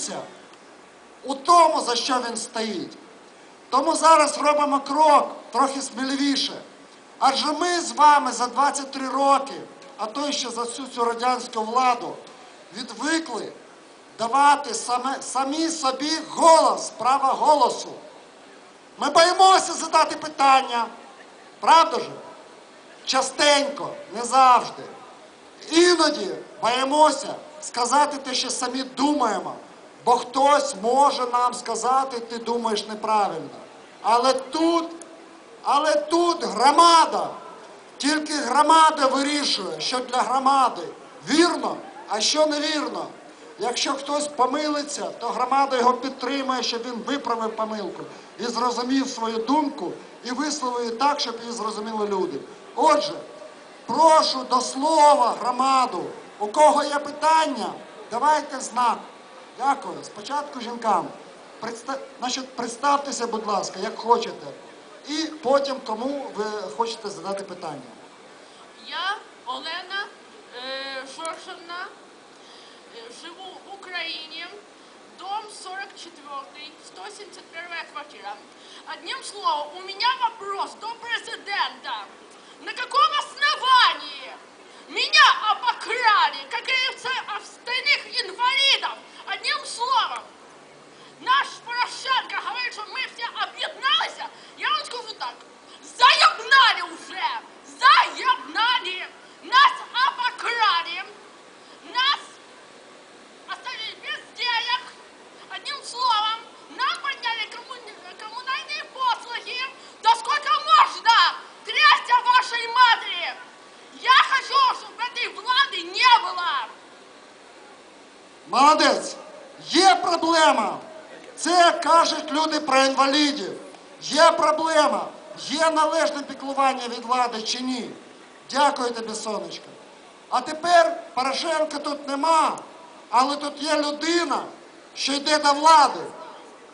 віриться у тому, за що він стоїть. Тому зараз робимо крок трохи сміливіше. Адже ми з вами за 23 роки, а то ще за всю цю радянську владу, відвикли давати саме, самі собі голос, право голосу. Ми боїмося задати питання, правда ж? Частенько, не завжди. Іноді боїмося сказати те, що самі думаємо, бо хтось може нам сказати, ти думаєш неправильно. Але тут, але тут громада, тільки громада вирішує, що для громади вірно, а що невірно. Якщо хтось помилиться, то громада його підтримує, щоб він виправив помилку і зрозумів свою думку і висловив її так, щоб її зрозуміли люди. Отже, прошу до слова громаду. У кого є питання, давайте знак. Дякую. Спочатку жінкам. Представтеся, будь ласка, як хочете. І потім кому ви хочете задати питання. Я Олена е, Жоржевна, е, живу в Украине, дом 44, 171 квартира. Одним словом, у меня вопрос до президента. На каком Молодець. Є проблема. Це кажуть люди про інвалідів. Є проблема. Є належне піклування від влади чи ні? Дякую тобі, сонечко. А тепер Порошенка тут нема, але тут є людина, що йде до влади.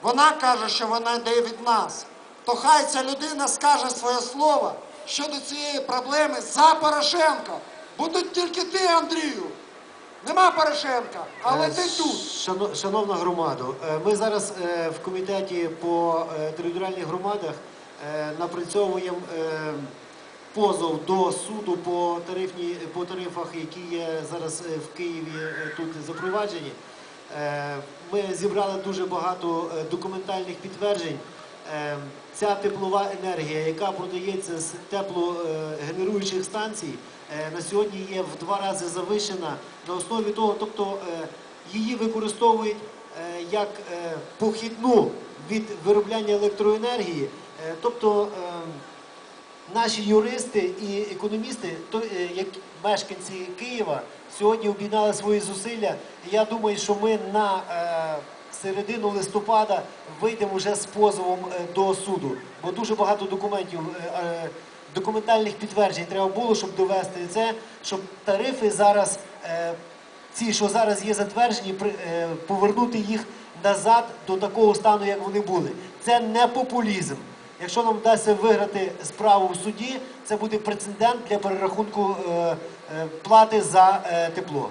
Вона каже, що вона йде від нас. То хай ця людина скаже своє слово щодо цієї проблеми за Порошенка. Будуть тільки ти, Андрію. Нема Порошенка, але Е, ти тут. шано- Шановна громада, е, ми зараз е, в комітеті по е, територіальних громадах е, напрацьовуємо е, позов до суду по тарифні по тарифах, які є зараз е, в Києві е, тут запроваджені. Е, Ми зібрали дуже багато е, документальних підтверджень. Е, Ця теплова енергія, яка продається з теплогенеруючих станцій, на сьогодні є в два рази завищена на основі того, тобто е, її використовують е, як е, похідну від виробляння електроенергії, Е, тобто е, наші юристи і економісти, е, як мешканці Києва, сьогодні об'єднали свої зусилля. Я думаю, що ми на е, середину листопада вийдемо вже з позовом е, до суду, бо дуже багато документів. Документальних підтверджень треба було, щоб довести це, щоб тарифи зараз, е, ці, що зараз є затверджені, е, повернути їх назад до такого стану, як вони були. Це не популізм. Якщо нам вдасться виграти справу в суді, це буде прецедент для перерахунку е, плати за тепло.